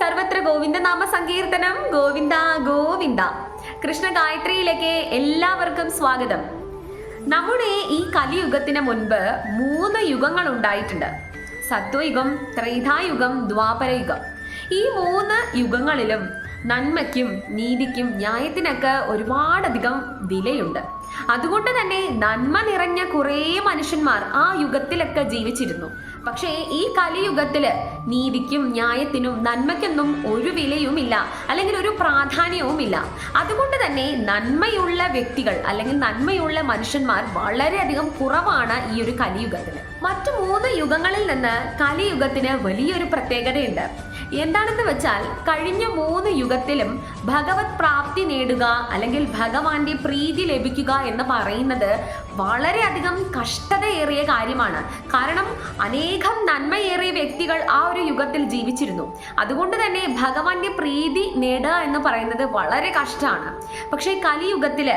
സർവത്ര ഗോവിന്ദ നാമ സങ്കീർത്തനം. ഗോവിന്ദ ഗോവിന്ദ. കൃഷ്ണ ഗായത്രിയിലേക്ക് എല്ലാവർക്കും സ്വാഗതം. നമ്മുടെ ഈ കലിയുഗത്തിന് മുൻപ് മൂന്ന് യുഗങ്ങൾ ഉണ്ടായിട്ടുണ്ട്. സത്വയുഗം ത്രൈതായുഗം ദ്വാപരയുഗം. ഈ മൂന്ന് യുഗങ്ങളിലും നന്മയ്ക്കും നീതിക്കും ന്യായത്തിനൊക്കെ ഒരുപാടധികം വിലയുണ്ട്. അതുകൊണ്ട് തന്നെ നന്മ നിറഞ്ഞ കുറേ മനുഷ്യന്മാർ ആ യുഗത്തിലൊക്കെ ജീവിച്ചിരുന്നു. പക്ഷേ ഈ കലിയുഗത്തിൽ നീതിക്കും ന്യായത്തിനും നന്മയ്ക്കൊന്നും ഒരു വിലയുമില്ല അല്ലെങ്കിൽ ഒരു പ്രാധാന്യവുമില്ല. അതുകൊണ്ട് തന്നെ നന്മയുള്ള വ്യക്തികൾ അല്ലെങ്കിൽ നന്മയുള്ള മനുഷ്യന്മാർ വളരെയധികം കുറവാണ് ഈ ഒരു കലിയുഗത്തിൽ മറ്റു മൂന്ന് യുഗങ്ങളിൽ നിന്ന് കലിയുഗത്തിന് വലിയൊരു പ്രത്യേകതയുണ്ട്. എന്താണെന്ന് വെച്ചാൽ കഴിഞ്ഞ മൂന്ന് യുഗത്തിലും ഭഗവത് പ്രാപ്തി നേടുക അല്ലെങ്കിൽ ഭഗവാന്റെ പ്രീതി ലഭിക്കുക എന്ന് പറയുന്നത് വളരെയധികം കഷ്ടതയേറിയ കാര്യമാണ്. കാരണം അനേകം നന്മയേറിയ വ്യക്തികൾ ആ ഒരു യുഗത്തിൽ ജീവിച്ചിരുന്നു. അതുകൊണ്ട് തന്നെ ഭഗവാന്റെ പ്രീതി നേടുക എന്ന് പറയുന്നത് വളരെ കഷ്ടമാണ്. പക്ഷേ കലിയുഗത്തിൽ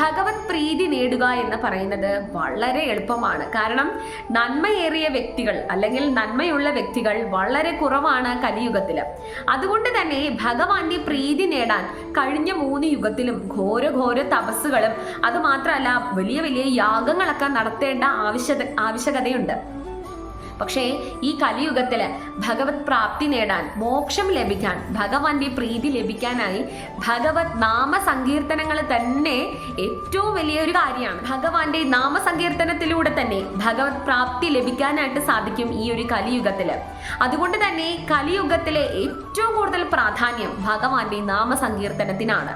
ഭഗവത് പ്രീതി നേടുക എന്ന് പറയുന്നത് വളരെ എളുപ്പമാണ്. കാരണം നന്മയേറിയ വ്യക്തികൾ അല്ലെങ്കിൽ നന്മയുള്ള വ്യക്തികൾ വളരെ കുറവാണ് കലിയുഗത്തിൽ അതുകൊണ്ട് തന്നെ ഭഗവാന്റെ പ്രീതി നേടാൻ കഴിഞ്ഞ മൂന്ന് യുഗത്തിലും ഘോര ഘോര തപസ്സുകളും അതുമാത്രമല്ല വലിയ വലിയ യാഗങ്ങളൊക്കെ നടത്തേണ്ട ആവശ്യത ആവശ്യകതയുണ്ട്. പക്ഷേ ഈ കലിയുഗത്തിൽ ഭഗവത് പ്രാപ്തി നേടാൻ മോക്ഷം ലഭിക്കാൻ ഭഗവാന്റെ പ്രീതി ലഭിക്കാനായി ഭഗവത് നാമസങ്കീർത്തനങ്ങൾ തന്നെ ഏറ്റവും വലിയൊരു കാര്യമാണ്. ഭഗവാന്റെ നാമസങ്കീർത്തനത്തിലൂടെ തന്നെ ഭഗവത് പ്രാപ്തി ലഭിക്കാനായിട്ട് സാധിക്കും ഈ ഒരു കലിയുഗത്തിൽ അതുകൊണ്ട് തന്നെ കലിയുഗത്തിലെ ഏറ്റവും കൂടുതൽ പ്രാധാന്യം ഭഗവാന്റെ നാമ സങ്കീർത്തനത്തിനാണ്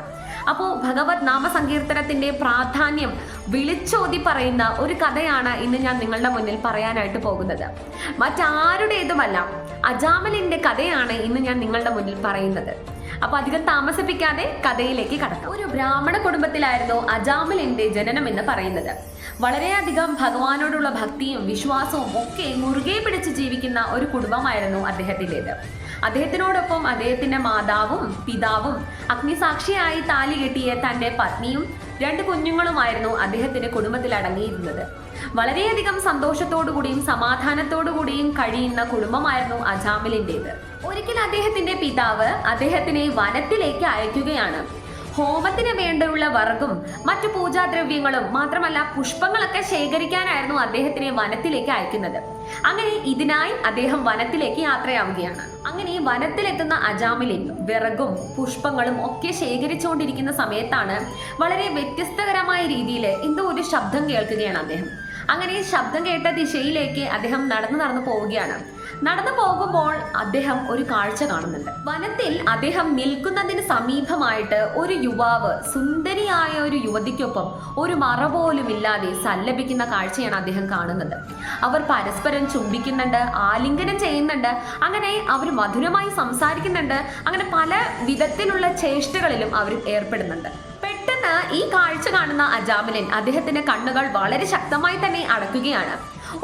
അപ്പോൾ ഭഗവത് നാമസങ്കീർത്തനത്തിന്റെ പ്രാധാന്യം വിളിച്ചോതി പറയുന്ന ഒരു കഥയാണ് ഇന്ന് ഞാൻ നിങ്ങളുടെ മുന്നിൽ പറയാനായിട്ട് പോകുന്നത്. മറ്റാരുടേതുമല്ല അജാമലിന്റെ കഥയാണ് ഇന്ന് ഞാൻ നിങ്ങളുടെ മുന്നിൽ പറയുന്നത്. അപ്പോൾ അധികം താമസിപ്പിക്കാതെ കഥയിലേക്ക് കടക്കാം. ഒരു ബ്രാഹ്മണ കുടുംബത്തിലായിരുന്നു അജാമലിന്റെ ജനനം എന്ന് പറയുന്നത്. വളരെയധികം ഭഗവാനോടുള്ള ഭക്തിയും വിശ്വാസവും ഒക്കെ മുറുകെ പിടിച്ച് ജീവിക്കുന്ന ഒരു കുടുംബമായിരുന്നു അദ്ദേഹത്തിന്റെത്. അദ്ദേഹത്തിനോടൊപ്പം അദ്ദേഹത്തിന്റെ മാതാവും പിതാവും അഗ്നിസാക്ഷിയായി താലി കെട്ടിയ തന്റെ പത്നിയും രണ്ട് കുഞ്ഞുങ്ങളുമായിരുന്നു അദ്ദേഹത്തിന്റെ കുടുംബത്തിൽ അടങ്ങിയിരുന്നത്. വളരെയധികം സന്തോഷത്തോടുകൂടിയും സമാധാനത്തോടുകൂടിയും കഴിയുന്ന കുടുംബമായിരുന്നു അജാമിലിന്റെത് ഒരിക്കൽ അദ്ദേഹത്തിന്റെ പിതാവ് അദ്ദേഹത്തിനെ വനത്തിലേക്ക് അയക്കുകയാണ്. ഹോമത്തിന് വേണ്ടിയുള്ള വർഗും മറ്റു പൂജാദ്രവ്യങ്ങളും മാത്രമല്ല പുഷ്പങ്ങളൊക്കെ ശേഖരിക്കാനായിരുന്നു അദ്ദേഹത്തിനെ വനത്തിലേക്ക് അയക്കുന്നത്. അങ്ങനെ ഇതിനായി അദ്ദേഹം വനത്തിലേക്ക് യാത്രയാവുകയാണ്. അങ്ങനെ ഈ വനത്തിലെത്തുന്ന അജാമിലിൻ വിറകും പുഷ്പങ്ങളും ഒക്കെ ശേഖരിച്ചുകൊണ്ടിരിക്കുന്ന സമയത്താണ് വളരെ വ്യത്യസ്തകരമായ രീതിയിൽ എന്തോ ഒരു ശബ്ദം കേൾക്കുകയാണ് അദ്ദേഹം. അങ്ങനെ ശബ്ദം കേട്ട ദിശയിലേക്ക് അദ്ദേഹം നടന്നു നടന്നു പോവുകയാണ്. നടന്നു പോകുമ്പോൾ അദ്ദേഹം ഒരു കാഴ്ച കാണുന്നുണ്ട്. വനത്തിൽ അദ്ദേഹം നിൽക്കുന്നതിന് സമീപമായിട്ട് ഒരു യുവാവ് സുന്ദരിയായ ഒരു യുവതിക്കൊപ്പം ഒരു മറ പോലും ഇല്ലാതെ സല്ലപിക്കുന്ന കാഴ്ചയാണ് അദ്ദേഹം കാണുന്നത്. അവർ പരസ്പരം ചുംബിക്കുന്നുണ്ട് ആലിംഗനം ചെയ്യുന്നുണ്ട് അങ്ങനെ അവർ മധുരമായി സംസാരിക്കുന്നുണ്ട് അങ്ങനെ പല വിധത്തിലുള്ള ചേഷ്ടകളിലും അവർ ഏർപ്പെടുന്നുണ്ട്. പെട്ടെന്ന് ഈ കാഴ്ച കാണുന്ന അജാമിലിൻ അദ്ദേഹത്തിന്റെ കണ്ണുകൾ വളരെ ശക്തമായി തന്നെ അടക്കുകയാണ്.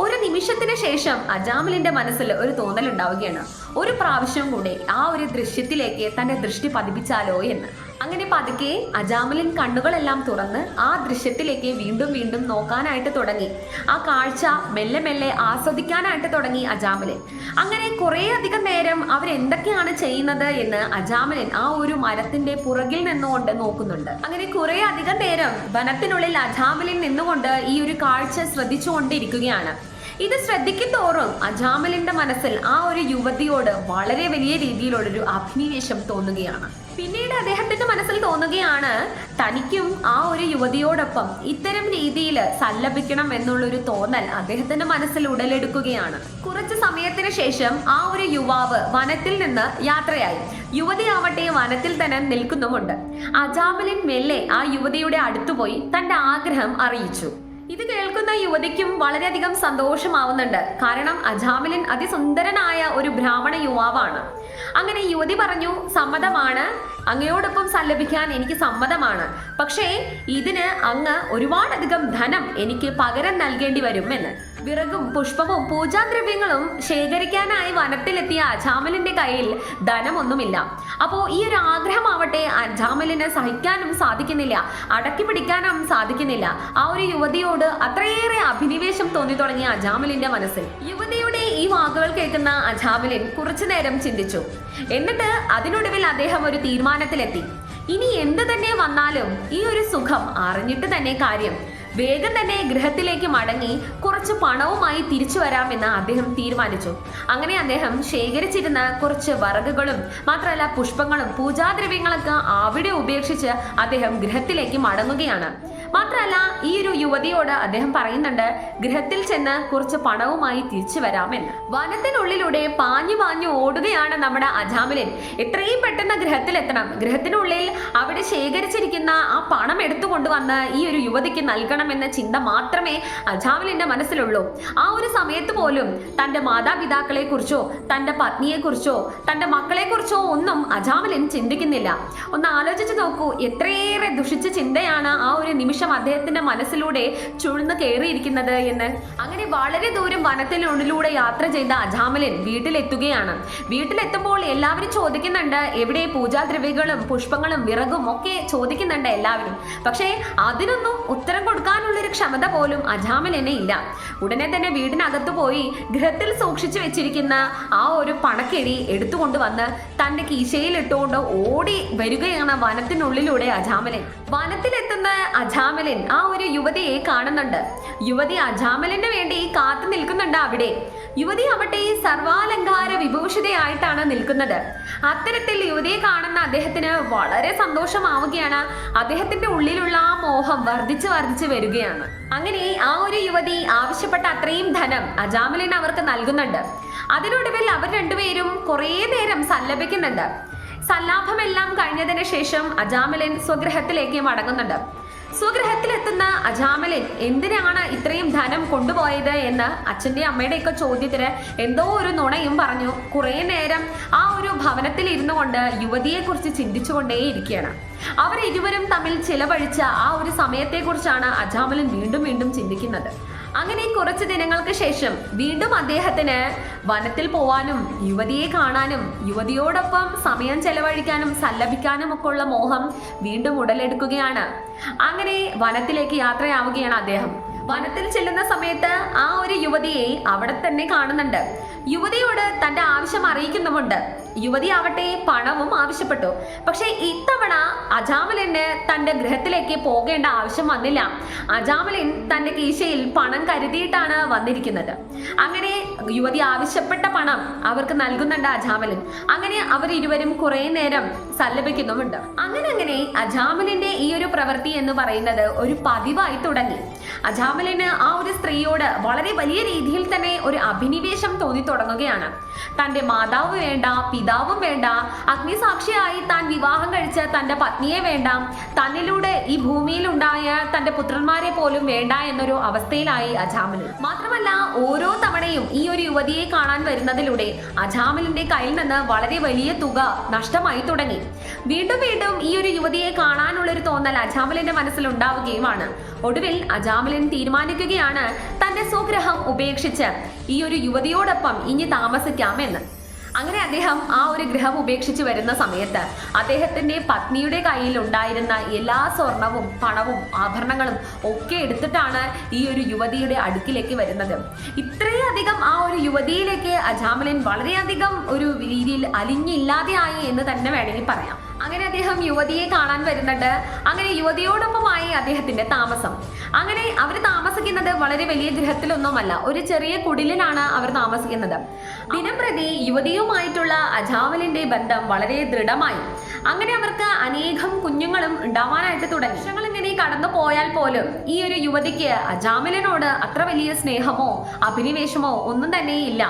ഒരു നിമിഷത്തിന് ശേഷം അജാമിലിന്റെ മനസ്സിൽ ഒരു തോന്നൽ ഉണ്ടാവുകയാണ്. ഒരു പ്രാവശ്യം കൂടെ ആ ഒരു ദൃശ്യത്തിലേക്ക് തന്റെ ദൃഷ്ടി പതിപ്പിച്ചാലോ എന്ന്. അങ്ങനെ പതുക്കെ അജാമലിൻ കണ്ണുകളെല്ലാം തുറന്ന് ആ ദൃശ്യത്തിലേക്ക് വീണ്ടും വീണ്ടും നോക്കാനായിട്ട് തുടങ്ങി. ആ കാഴ്ച മെല്ലെ മെല്ലെ ആസ്വദിക്കാനായിട്ട് തുടങ്ങി അജാമലിൻ. അങ്ങനെ കുറേ അധികം നേരം അവരെന്തൊക്കെയാണ് ചെയ്യുന്നത് എന്ന് അജാമലിൻ ആ ഒരു മരത്തിന്റെ പുറകിൽ നിന്നുകൊണ്ട് നോക്കുന്നുണ്ട്. അങ്ങനെ കുറേ അധികം നേരം വനത്തിനുള്ളിൽ അജാമലിൻ നിന്നുകൊണ്ട് ഈ ഒരു കാഴ്ച ശ്രദ്ധിച്ചുകൊണ്ടിരിക്കുകയാണ്. ഇത് ശ്രദ്ധിക്കും തോറും അജാമലിന്റെ മനസ്സിൽ ആ ഒരു യുവതിയോട് വളരെ വലിയ രീതിയിലുള്ളൊരു അഭിനിവേശം തോന്നുകയാണ്. പിന്നീട് അദ്ദേഹത്തിന്റെ മനസ്സിൽ തോന്നുകയാണ് തനിക്കും ആ ഒരു യുവതിയോടൊപ്പം ഇത്തരം രീതിയിൽ സല്ലപിക്കണം എന്നുള്ളൊരു തോന്നൽ അദ്ദേഹത്തിന്റെ മനസ്സിൽ ഉടലെടുക്കുകയാണ്. കുറച്ച് സമയത്തിന് ശേഷം ആ ഒരു യുവാവ് വനത്തിൽ നിന്ന് യാത്രയായി. യുവതി ആവട്ടെ വനത്തിൽ തന്നെ നിൽക്കുന്നുമുണ്ട്. അജാമലിൻ മെല്ലെ ആ യുവതിയുടെ അടുത്തുപോയി തന്റെ ആഗ്രഹം അറിയിച്ചു. ഇത് കേൾക്കുന്ന യുവതിക്കും വളരെയധികം സന്തോഷമാവുന്നുണ്ട്. കാരണം അജാമിലിൻ അതിസുന്ദരനായ ഒരു ബ്രാഹ്മണ യുവാവാണ്. അങ്ങനെ യുവതി പറഞ്ഞു സമ്മതമാണ്. അങ്ങയോടൊപ്പം സല്ലപിക്കാൻ എനിക്ക് സമ്മതമാണ്. പക്ഷേ ഇതിന് അങ്ങ് ഒരുപാടധികം ധനം എനിക്ക് പകരം നൽകേണ്ടി വരും എന്ന് വിറകും പുഷ്പവും പൂജാദ്രവ്യങ്ങളും ശേഖരിക്കാനായി വനത്തിലെത്തിയ അജാമലിന്റെ കയ്യിൽ ധനമൊന്നുമില്ല. അപ്പോൾ ഈ ഒരു ആഗ്രഹമാവട്ടെ അജാമലിന് സഹിക്കാനും സാധിക്കുന്നില്ല അടക്കി പിടിക്കാനും സാധിക്കുന്നില്ല. ആ ഒരു യുവതിയോട് അത്രയേറെ അഭിനിവേശം തോന്നി തുടങ്ങിയ അജാമലിന്റെ മനസ്സിൽ. യുവതിയുടെ ഈ വാക്കുകൾ കേൾക്കുന്ന അജാമലിൻ കുറച്ചു നേരം ചിന്തിച്ചു. എന്നിട്ട് അതിനൊടുവിൽ അദ്ദേഹം ഒരു തീരുമാനത്തിലെത്തി. ഇനി എന്ത് തന്നെ വന്നാലും ഈ ഒരു സുഖം അറിഞ്ഞിട്ട് തന്നെ കാര്യം. വേഗം തന്നെ ഗൃഹത്തിലേക്ക് മടങ്ങി കുറച്ച് പണവുമായി തിരിച്ചു വരാമെന്ന് അദ്ദേഹം തീരുമാനിച്ചു. അങ്ങനെ അദ്ദേഹം ശേഖരിച്ചിരുന്ന കുറച്ച് വറകുകളും മാത്രമല്ല പുഷ്പങ്ങളും പൂജാദ്രവ്യങ്ങളൊക്കെ അവിടെ ഉപേക്ഷിച്ച് അദ്ദേഹം ഗൃഹത്തിലേക്ക് മടങ്ങുകയാണ്. മാത്രമല്ല ഈ ഒരു യുവതിയോട് അദ്ദേഹം പറയുന്നുണ്ട് ഗൃഹത്തിൽ ചെന്ന് കുറച്ച് പണവുമായി തിരിച്ചു വരാമെന്ന്. വനത്തിനുള്ളിലൂടെ പാഞ്ഞു പാഞ്ഞു ഓടുകയാണ് നമ്മുടെ അജാമിലിൻ. എത്രയും പെട്ടെന്ന് ഗൃഹത്തിലെത്തണം. ഗൃഹത്തിനുള്ളിൽ അവിടെ ശേഖരിച്ചിരിക്കുന്ന ആ പണം എടുത്തുകൊണ്ടുവന്ന് ഈ ഒരു യുവതിക്ക് നൽകണമെന്ന ചിന്ത മാത്രമേ അജാമിലിന്റെ മനസ്സിലുള്ളൂ. ആ ഒരു സമയത്ത് പോലും തന്റെ മാതാപിതാക്കളെ കുറിച്ചോ തന്റെ പത്നിയെ കുറിച്ചോ തന്റെ മക്കളെ കുറിച്ചോ ഒന്നും അജാമിലിൻ ചിന്തിക്കുന്നില്ല. ഒന്ന് ആലോചിച്ച് നോക്കൂ എത്രയേറെ ദുഷിച്ച ചിന്തയാണ് ആ ഒരു നിമിഷം അദ്ദേഹത്തിന്റെ മനസ്സിലൂടെ ചുഴന്നു കയറിയിരിക്കുന്നത് എന്ന്. അങ്ങനെ വളരെ ദൂരം വനത്തിനുള്ളിലൂടെ യാത്ര ചെയ്ത അജാമലൻ വീട്ടിലെത്തുകയാണ്. വീട്ടിലെത്തുമ്പോൾ എല്ലാവരും ചോദിക്കുന്നുണ്ട് എവിടെ പൂജാദ്രവ്യങ്ങളും പുഷ്പങ്ങളും വിറകും ഒക്കെ? ചോദിക്കുന്നുണ്ട് എല്ലാവരും. പക്ഷേ അതിനൊന്നും ഉത്തരം കൊടുക്കാനുള്ളൊരു ക്ഷമത പോലും അജാമലിനെ ഇല്ല. ഉടനെ തന്നെ വീടിനകത്ത് പോയി ഗൃഹത്തിൽ സൂക്ഷിച്ചു വെച്ചിരിക്കുന്ന ആ ഒരു പണക്കെടി എടുത്തുകൊണ്ട് വന്ന് തന്റെ കീശയിൽ ഇട്ടുകൊണ്ട് ഓടി വരികയാണ് വനത്തിനുള്ളിലൂടെ അജാമലൻ. വനത്തിലെത്തുന്ന അജാമലൻ. ആ ഒരു യുവതിയെ കാണുന്നുണ്ട്. യുവതി അജാമലിന് വേണ്ടി കാത്തു നിൽക്കുന്നുണ്ട് അവിടെ. യുവതി അവിടെ സർവാലങ്കാര വിഭൂഷിതയായിട്ടാണ് നിൽക്കുന്നത്. അത്തരത്തിൽ യുവതിയെ കാണുന്ന അദ്ദേഹത്തിന് വളരെ സന്തോഷമാവുകയാണ്. അദ്ദേഹത്തിന്റെ ഉള്ളിലുള്ള ആ മോഹം വർദ്ധിച്ചു വർദ്ധിച്ചു വരികയാണ്. അങ്ങനെ ആ ഒരു യുവതി ആവശ്യപ്പെട്ട അത്രയും ധനം അജാമലിന് അവർക്ക് നൽകുന്നുണ്ട്. അതിനൊടുവിൽ അവർ രണ്ടുപേരും കുറേ നേരം സല്ലപിക്കുന്നുണ്ട്. സല്ലാപമെല്ലാം കഴിഞ്ഞതിന് ശേഷം അജാമലിൻ സ്വഗ്രഹത്തിലേക്ക് മടങ്ങുന്നുണ്ട്. സ്വഗ്രഹത്തിലെത്തുന്ന അജാമലൻ എന്തിനാണ് ഇത്രയും ധനം കൊണ്ടുപോയത് എന്ന് അച്ഛന്റെ അമ്മയുടെയൊക്കെ ചോദ്യത്തിന് എന്തോ ഒരു നുണയും പറഞ്ഞു. കുറേ നേരം ആ ഒരു ഭവനത്തിൽ ഇരുന്നു കൊണ്ട് യുവതിയെക്കുറിച്ച് ചിന്തിച്ചുകൊണ്ടേയിരിക്കുകയാണ് അവർ ഇരുവരും തമ്മിൽ ചിലവഴിച്ച ആ ഒരു സമയത്തെക്കുറിച്ചാണ് അജാമലൻ വീണ്ടും വീണ്ടും ചിന്തിക്കുന്നത്. അങ്ങനെ കുറച്ച് ദിനങ്ങൾക്ക് ശേഷം വീണ്ടും അദ്ദേഹത്തിന് വനത്തിൽ പോവാനും യുവതിയെ കാണാനും യുവതിയോടൊപ്പം സമയം ചെലവഴിക്കാനും സല്ലപിക്കാനും ഒക്കെ ഉള്ള മോഹം വീണ്ടും ഉടലെടുക്കുകയാണ്. അങ്ങനെ വനത്തിലേക്ക് യാത്രയാവുകയാണ് അദ്ദേഹം. വനത്തിൽ ചെല്ലുന്ന സമയത്ത് ആ ഒരു യുവതിയെ അവിടെ തന്നെ കാണുന്നുണ്ട്. യുവതിയോട് തന്റെ ആവശ്യം അറിയിക്കുന്നുമുണ്ട്. യുവതി ആവട്ടെ പണവും ആവശ്യപ്പെട്ടു. പക്ഷെ ഇത്തവണ അജാമലിന് തന്റെ ഗൃഹത്തിലേക്ക് പോകേണ്ട ആവശ്യം വന്നില്ല. അജാമലിൻ തന്റെ കീശയിൽ പണം കരുതിയിട്ടാണ് വന്നിരിക്കുന്നത്. അങ്ങനെ യുവതി ആവശ്യപ്പെട്ട പണം അവർക്ക് നൽകുന്നുണ്ട് അജാമലിൻ. അങ്ങനെ അവർ ഇരുവരും കുറെ നേരം സല്ലപിക്കുന്നുമുണ്ട്. അങ്ങനെ അങ്ങനെ അജാമലിന്റെ ഈ ഒരു പ്രവൃത്തി എന്ന് പറയുന്നത് ഒരു പതിവായി തുടങ്ങി. അജാമലിന് ആ ഒരു സ്ത്രീയോട് വളരെ വലിയ രീതിയിൽ തന്നെ ഒരു അഭിനിവേശം തോന്നി തുടങ്ങുകയാണ്. തന്റെ മാതാവ് വേണ്ട പിതാവും വേണ്ട അഗ്നിസാക്ഷിയായി താൻ വിവാഹം കഴിച്ച തന്റെ പത്നിയെ വേണ്ട തന്നിലൂടെ ഈ ഭൂമിയിൽ ഉണ്ടായ തന്റെ പുത്രന്മാരെ പോലും വേണ്ട എന്നൊരു അവസ്ഥയിലായി അജാമൽ മാത്രമല്ല ഓരോ തവണയും ഈ ഒരു യുവതിയെ കാണാൻ വരുന്നതിലൂടെ അജാമലിന്റെ കയ്യിൽ നിന്ന് വളരെ വലിയ തുക നഷ്ടമായി തുടങ്ങി. വീണ്ടും വീണ്ടും ഈ ഒരു യുവതിയെ കാണാനുള്ള ഒരു തോന്നൽ അജാമലിന്റെ മനസ്സിൽ ഉണ്ടാവുകയുമാണ് ഒടുവിൽ അജാമലിൻ തീരുമാനിക്കുകയാണ് തന്റെ സ്വഗ്രഹം ഉപേക്ഷിച്ച്. ഈ ഒരു യുവതിയോടൊപ്പം ഇനി താമസിക്കാമെന്ന്. അങ്ങനെ അദ്ദേഹം ആ ഒരു ഗൃഹം ഉപേക്ഷിച്ച് വരുന്ന സമയത്ത് അദ്ദേഹത്തിന്റെ പത്നിയുടെ കയ്യിൽ ഉണ്ടായിരുന്ന എല്ലാ സ്വർണവും പണവും ആഭരണങ്ങളും ഒക്കെ എടുത്തിട്ടാണ് ഈ ഒരു യുവതിയുടെ അടുക്കിലേക്ക് വരുന്നത്. ഇത്രയധികം ആ ഒരു യുവതിയിലേക്ക് അജാമലൻ വളരെയധികം ഒരു രീതിയിൽ അലിഞ്ഞില്ലാതെയായി എന്ന് തന്നെ വേണമെങ്കിൽ പറയാം. അങ്ങനെ അദ്ദേഹം യുവതിയെ കാണാൻ വരുന്നുണ്ട്. അങ്ങനെ യുവതിയോടൊപ്പമായി അദ്ദേഹത്തിന്റെ താമസം. അങ്ങനെ അവർ താമസിക്കുന്നത് വളരെ വലിയ ഗൃഹത്തിലൊന്നുമല്ല ഒരു ചെറിയ കുടിലിലാണ് അവർ താമസിക്കുന്നത്. ദിനം പ്രതി യുവതിയുമായിട്ടുള്ള അജാവലിന്റെ ബന്ധം വളരെ ദൃഢമായി. അങ്ങനെ അവർക്ക് അനേകം കുഞ്ഞുങ്ങളും ഉണ്ടാവാനായിട്ട് തുടങ്ങി. വർഷങ്ങൾ ഇങ്ങനെ കടന്നു പോയാൽ പോലും ഈ ഒരു യുവതിക്ക് അജാമലിനോട് അത്ര വലിയ സ്നേഹമോ അഭിനിവേശമോ ഒന്നും തന്നെ ഇല്ല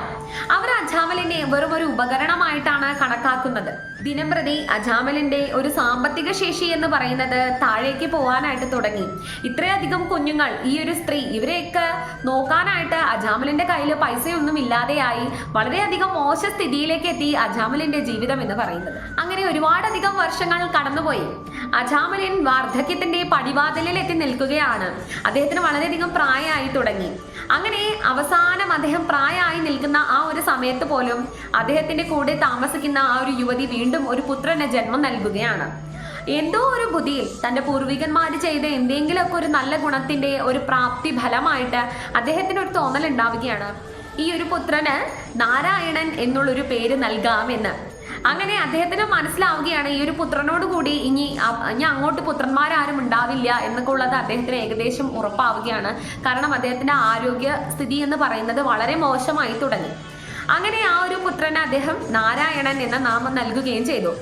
അവർ അജാമലിനെ വെറും ഒരു ഉപകരണമായിട്ടാണ് കണക്കാക്കുന്നത്. ദിനം പ്രതി അജാമലിന്റെ ഒരു സാമ്പത്തിക ശേഷി എന്ന് പറയുന്നത് താഴേക്ക് പോകാനായിട്ട് തുടങ്ങി. ഇത്രയധികം കുഞ്ഞുങ്ങൾ ഈ ഒരു സ്ത്രീ ഇവരെയൊക്കെ നോക്കാനായിട്ട് അജാമലിന്റെ കയ്യിൽ പൈസയൊന്നും ഇല്ലാതെയായി വളരെയധികം മോശ സ്ഥിതിയിലേക്ക് എത്തി അജാമലിന്റെ ജീവിതം എന്ന് പറയുന്നത്. അങ്ങനെ ഒരുപാടധികം വർഷങ്ങൾ കടന്നുപോയി. അജാമലിൻ വാർദ്ധക്യത്തിന്റെ പടിവാതിലിൽ എത്തി നിൽക്കുകയാണ്. അദ്ദേഹത്തിന് വളരെയധികം പ്രായമായി തുടങ്ങി. അങ്ങനെ അവസാനം അദ്ദേഹം പ്രായമായി നിൽക്കുന്ന ആ ഒരു സമയത്ത് പോലും അദ്ദേഹത്തിന്റെ കൂടെ താമസിക്കുന്ന ആ ഒരു യുവതി വീണ്ടും ഒരു പുത്രന് ജന്മം നൽകുകയാണ്. എന്തോ ഒരു ബുദ്ധിയിൽ തന്റെ പൂർവികന്മാർ ചെയ്ത എന്തെങ്കിലുമൊക്കെ ഒരു നല്ല ഗുണത്തിന്റെ ഒരു പ്രാപ്തി ഫലമായിട്ട് അദ്ദേഹത്തിന് ഒരു തോന്നൽ ഉണ്ടാവുകയാണ്. ഈ ഒരു പുത്രന് നാരായണൻ എന്നുള്ളൊരു പേര് നൽകാമെന്ന്. അങ്ങനെ അദ്ദേഹത്തിന് മനസ്സിലാവുകയാണ് ഈ ഒരു പുത്രനോട് കൂടി ഇനി ഇനി അങ്ങോട്ട് പുത്രന്മാരാരും ഉണ്ടാവില്ല എന്നൊക്കെ ഉള്ളത് അദ്ദേഹത്തിന് ഏകദേശം ഉറപ്പാവുകയാണ്. കാരണം അദ്ദേഹത്തിന്റെ ആരോഗ്യ സ്ഥിതി എന്ന് പറയുന്നത് വളരെ മോശമായി തുടങ്ങി. അങ്ങനെ ആ ഒരു പുത്രന് അദ്ദേഹം നാരായണൻ എന്ന നാമം നൽകുകയും ചെയ്തു.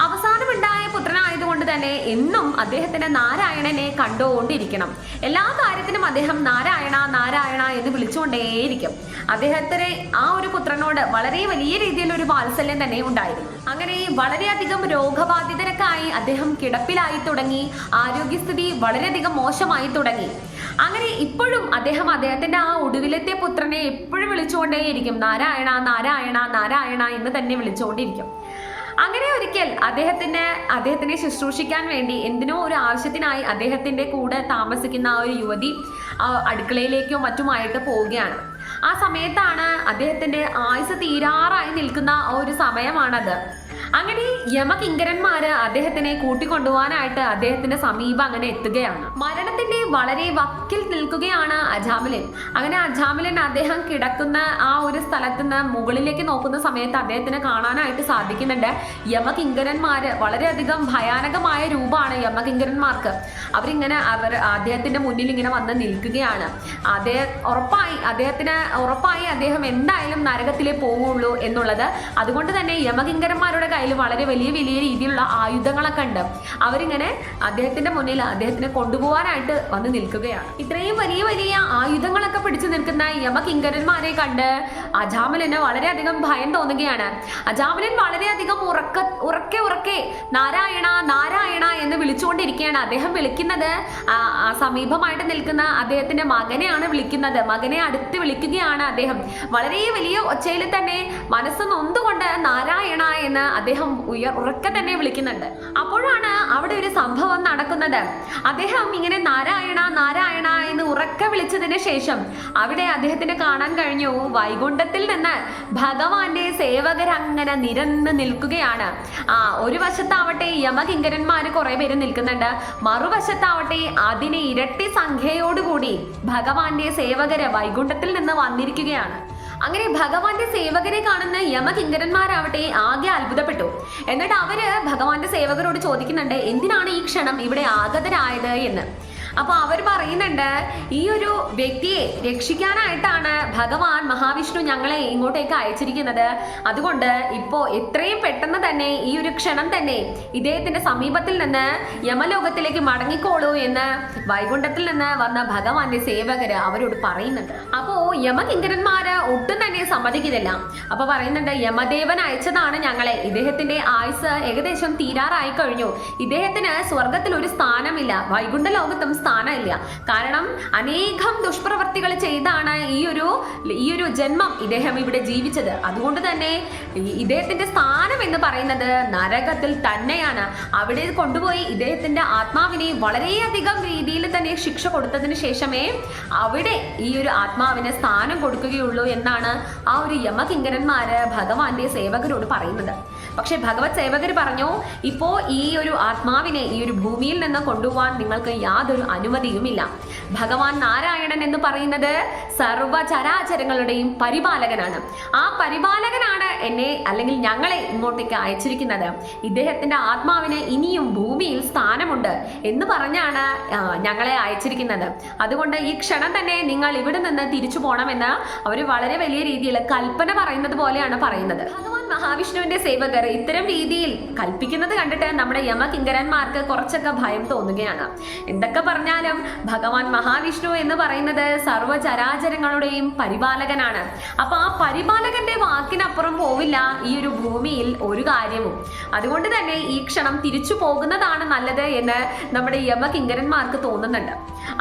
അവസാനമുണ്ടായ പുത്രനായതുകൊണ്ട് തന്നെ എന്നും അദ്ദേഹത്തിന്റെ നാരായണനെ കണ്ടുകൊണ്ടിരിക്കണം. എല്ലാ കാര്യത്തിനും അദ്ദേഹം നാരായണ നാരായണ എന്ന് വിളിച്ചുകൊണ്ടേയിരിക്കും. അദ്ദേഹത്തിന് ആ ഒരു പുത്രനോട് വളരെ വലിയ രീതിയിൽ ഒരു വാത്സല്യം തന്നെ ഉണ്ടായിരുന്നു. അങ്ങനെ വളരെയധികം രോഗബാധിതരൊക്കെ അദ്ദേഹം കിടപ്പിലായി തുടങ്ങി. ആരോഗ്യസ്ഥിതി വളരെയധികം മോശമായി തുടങ്ങി. അങ്ങനെ ഇപ്പോഴും അദ്ദേഹം അദ്ദേഹത്തിന്റെ ആ ഒടുവിലത്തെ പുത്രനെ എപ്പോഴും വിളിച്ചുകൊണ്ടേയിരിക്കും. നാരായണ നാരായണ നാരായണ എന്ന് തന്നെ വിളിച്ചുകൊണ്ടിരിക്കും. അങ്ങനെ ഒരിക്കൽ അദ്ദേഹത്തിന് അദ്ദേഹത്തിനെ ശുശ്രൂഷിക്കാൻ വേണ്ടി എന്തിനോ ഒരു ആവശ്യത്തിനായി അദ്ദേഹത്തിന്റെ കൂടെ താമസിക്കുന്ന ആ ഒരു യുവതി അടുക്കളയിലേക്കോ മറ്റുമായിട്ട് പോവുകയാണ്. ആ സമയത്താണ് അദ്ദേഹത്തിന്റെ ആയുസ് തീരാറായി നിൽക്കുന്ന ആ ഒരു സമയമാണത്. അങ്ങനെ യമകിങ്കരന്മാര് അദ്ദേഹത്തിനെ കൂട്ടിക്കൊണ്ടുപോകാനായിട്ട് അദ്ദേഹത്തിന്റെ സമീപം അങ്ങനെ എത്തുകയാണ്. മരണത്തിന്റെ വളരെ വക്കിൽ നിൽക്കുകയാണ് അജാമിലൻ. അങ്ങനെ അജാമിലൻ അദ്ദേഹം കിടക്കുന്ന ആ ഒരു സ്ഥലത്ത് നിന്ന് മുകളിലേക്ക് നോക്കുന്ന സമയത്ത് അദ്ദേഹത്തിന് കാണാനായിട്ട് സാധിക്കുന്നുണ്ട്. യമകിങ്കരന്മാര് വളരെയധികം ഭയാനകമായ രൂപമാണ് യമകിങ്കരന്മാർക്ക്. അവരിങ്ങനെ അവർ അദ്ദേഹത്തിന്റെ മുന്നിൽ ഇങ്ങനെ വന്ന് നിൽക്കുകയാണ്. അദ്ദേഹം ഉറപ്പായി അദ്ദേഹത്തിന് ഉറപ്പായി അദ്ദേഹം എന്തായാലും നരകത്തിലേ പോവുള്ളൂ എന്നുള്ളത്. അതുകൊണ്ട് തന്നെ യമകിങ്കരന്മാരുടെ കയ്യിൽ വളരെ വലിയ വലിയ രീതിയിലുള്ള ആയുധങ്ങളൊക്കെ ഉണ്ട്. അവരിങ്ങനെ അദ്ദേഹത്തിന്റെ മുന്നിൽ അദ്ദേഹത്തിനെ കൊണ്ടുപോകാനായിട്ട് വന്ന് നിൽക്കുകയാണ്. ഇത്രയും വലിയ വലിയ ആയുധങ്ങളൊക്കെ പിടിച്ചു നിൽക്കുന്ന യമകിങ്കരന്മാരെ കണ്ട് അജാമലിന് വളരെയധികം ഭയം തോന്നുകയാണ്. അജാമലൻ വളരെയധികം ഉറക്ക ഉറക്കെ ഉറക്കെ നാരായണ നാരായണ എന്ന് വിളിച്ചുകൊണ്ടിരിക്കുകയാണ്. അദ്ദേഹം വിളിക്കുന്നത് സമീപമായിട്ട് നിൽക്കുന്ന അദ്ദേഹത്തിന്റെ മകനെയാണ് വിളിക്കുന്നത്. മകനെ അടുത്ത് വിളിക്കുകയാണ് അദ്ദേഹം. വളരെ വലിയ ഒച്ചയിൽ തന്നെ മനസ്സ് നൊന്തുകൊണ്ട് നാരായണ എന്ന് അദ്ദേഹം ഉയർ ഉറക്കെ തന്നെ വിളിക്കുന്നുണ്ട്. അപ്പോഴാണ് അവിടെ ഒരു സംഭവം നടക്കുന്നത്. അദ്ദേഹം ഇങ്ങനെ നാരായണ നാരായണ എന്ന് ഉറക്കെ വിളിച്ചതിന് ശേഷം അവിടെ അദ്ദേഹത്തിന് കാണാൻ കഴിഞ്ഞു. വൈകുണ്ഠത്തിൽ നിന്ന് ഭഗവാന്റെ സേവകരങ്ങനെ നിരന്ന് നിൽക്കുകയാണ്. ആ ഒരു വശത്താവട്ടെ യമകിങ്കരന്മാർ കുറെ പേര് നിൽക്കുന്നുണ്ട്. മറുവശത്താവട്ടെ അതിനെ ഇരട്ടി സംഖ്യയോടുകൂടി ഭഗവാന്റെ സേവകര് വൈകുണ്ഠത്തിൽ നിന്ന് വന്നിരിക്കുകയാണ്. അങ്ങനെ ഭഗവാന്റെ സേവകരെ കാണുന്ന യമകിങ്കരന്മാരാവട്ടെ ആകെ അത്ഭുതപ്പെട്ടു. എന്നിട്ട് അവർ ഭഗവാന്റെ സേവകരോട് ചോദിക്കുന്നുണ്ട് എന്തിനാണ് ഈ ക്ഷണം ഇവിടെ ആഗതരായത് എന്ന്. അപ്പൊ അവർ പറയുന്നുണ്ട് ഈ ഒരു വ്യക്തിയെ രക്ഷിക്കാനായിട്ടാണ് ഭഗവാൻ മഹാവിഷ്ണു ഞങ്ങളെ ഇങ്ങോട്ടേക്ക് അയച്ചിരിക്കുന്നത്. അതുകൊണ്ട് ഇപ്പോ എത്രയും പെട്ടെന്ന് തന്നെ ഈ ഒരു ക്ഷണം തന്നെ ഇദ്ദേഹത്തിന്റെ സമീപത്തിൽ നിന്ന് യമലോകത്തിലേക്ക് മടങ്ങിക്കോളൂ എന്ന് വൈകുണ്ഠത്തിൽ നിന്ന് വന്ന ഭഗവാന്റെ സേവകര് അവരോട് പറയുന്നുണ്ട്. അപ്പോ യമകിങ്കരന്മാര് ഒട്ടും തന്നെ സമ്മതിക്കുന്നില്ല. അപ്പൊ പറയുന്നുണ്ട് യമദേവൻ അയച്ചതാണ് ഞങ്ങളെ. ഇദ്ദേഹത്തിന്റെ ആയുസ് ഏകദേശം തീരാറായി കഴിഞ്ഞു. ഇദ്ദേഹത്തിന് സ്വർഗത്തിൽ ഒരു സ്ഥാനമില്ല. വൈകുണ്ഠ ലോകത്തും സ്ഥാനമില്ല. കാരണം അനേകം ദുഷ്പ്രവർത്തികൾ ചെയ്താണ് ഈ ഒരു ഈ ഒരു ജന്മം ഇദ്ദേഹം ഇവിടെ ജീവിച്ചത്. അതുകൊണ്ട് തന്നെ ഇദ്ദേഹത്തിന്റെ സ്ഥാനം എന്ന് പറയുന്നത് നരകത്തിൽ തന്നെയാണ്. അവിടെ കൊണ്ടുപോയി ഇദ്ദേഹത്തിന്റെ ആത്മാവിനെ വളരെയധികം രീതിയിൽ തന്നെ ശിക്ഷ കൊടുത്തതിന് ശേഷമേ അവിടെ ഈ ഒരു ആത്മാവിന് സ്ഥാനം കൊടുക്കുകയുള്ളൂ എന്നാണ് ആ ഒരു യമകിങ്കരന്മാര് ഭഗവാന്റെ സേവകരോട് പറയുന്നത്. പക്ഷെ ഭഗവത് സേവകർ പറഞ്ഞു ഇപ്പോ ഈ ഒരു ആത്മാവിനെ ഈ ഒരു ഭൂമിയിൽ നിന്ന് കൊണ്ടുപോകാൻ നിങ്ങൾക്ക് യാതൊരു അനുമതിയുമില്ല. ഭഗവാൻ നാരായണൻ എന്ന് പറയുന്നത് സർവചരാചരങ്ങളുടെയും പരിപാലകനാണ്. ആ പരിപാലകനാണ് എന്നെ അല്ലെങ്കിൽ ഞങ്ങളെ ഇങ്ങോട്ടേക്ക് അയച്ചിരിക്കുന്നത്. ഇദ്ദേഹത്തിന്റെ ആത്മാവിന് ഇനിയും ഭൂമിയിൽ സ്ഥാനമുണ്ട് എന്ന് പറഞ്ഞാണ് ഞങ്ങളെ അയച്ചിരിക്കുന്നത്. അതുകൊണ്ട് ഈ ക്ഷണം തന്നെ നിങ്ങൾ ഇവിടെ നിന്ന് തിരിച്ചു പോകണമെന്ന് അവർ വളരെ വലിയ രീതിയിൽ കൽപ്പന പറയുന്നത് പോലെയാണ് പറയുന്നത്. മഹാവിഷ്ണുവിന്റെ സേവകർ ഇത്തരം രീതിയിൽ കൽപ്പിക്കുന്നത് കണ്ടിട്ട് നമ്മുടെ യമകിങ്കരന്മാർക്ക് കുറച്ചൊക്കെ ഭയം തോന്നുകയാണ്. എന്തൊക്കെ പറഞ്ഞാലും ഭഗവാൻ മഹാവിഷ്ണു എന്ന് പറയുന്നത് സർവചരാചരങ്ങളുടെയും പരിപാലകനാണ്. അപ്പൊ ആ പരിപാലകന്റെ വാക്കിനപ്പുറം പോവില്ല ഈ ഒരു ഭൂമിയിൽ ഒരു കാര്യവും. അതുകൊണ്ട് തന്നെ ഈ ക്ഷണം തിരിച്ചു പോകുന്നതാണ് നല്ലത് എന്ന് നമ്മുടെ യമകിങ്കരന്മാർക്ക് തോന്നുന്നുണ്ട്.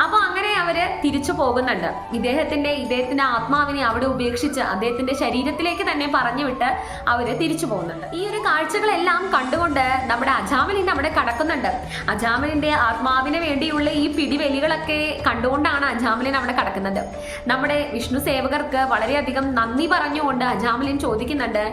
അപ്പൊ അങ്ങനെ അവർ തിരിച്ചു പോകുന്നുണ്ട്. ഇദ്ദേഹത്തിന്റെ ഇദ്ദേഹത്തിന്റെ ആത്മാവിനെ അവിടെ ഉപേക്ഷിച്ച് അദ്ദേഹത്തിന്റെ ശരീരത്തിലേക്ക് തന്നെ പറഞ്ഞു വിട്ട് അവർ തിരിച്ചു പോകുന്നുണ്ട്. ഈ ഒരു കാഴ്ചകളെല്ലാം കണ്ടുകൊണ്ട് നമ്മുടെ അജാമലിൻ അവിടെ കടക്കുന്നുണ്ട്. അജാമലിന്റെ ആത്മാവിന് വേണ്ടിയുള്ള ഈ പിടിവലികളൊക്കെ കണ്ടുകൊണ്ടാണ് അജാമലിൻ അവിടെ കടക്കുന്നത്. നമ്മുടെ വിഷ്ണു സേവകർക്ക് വളരെയധികം നന്ദി പറഞ്ഞുകൊണ്ട് അജാമലിൻ ചോദിക്കുന്നുണ്ട്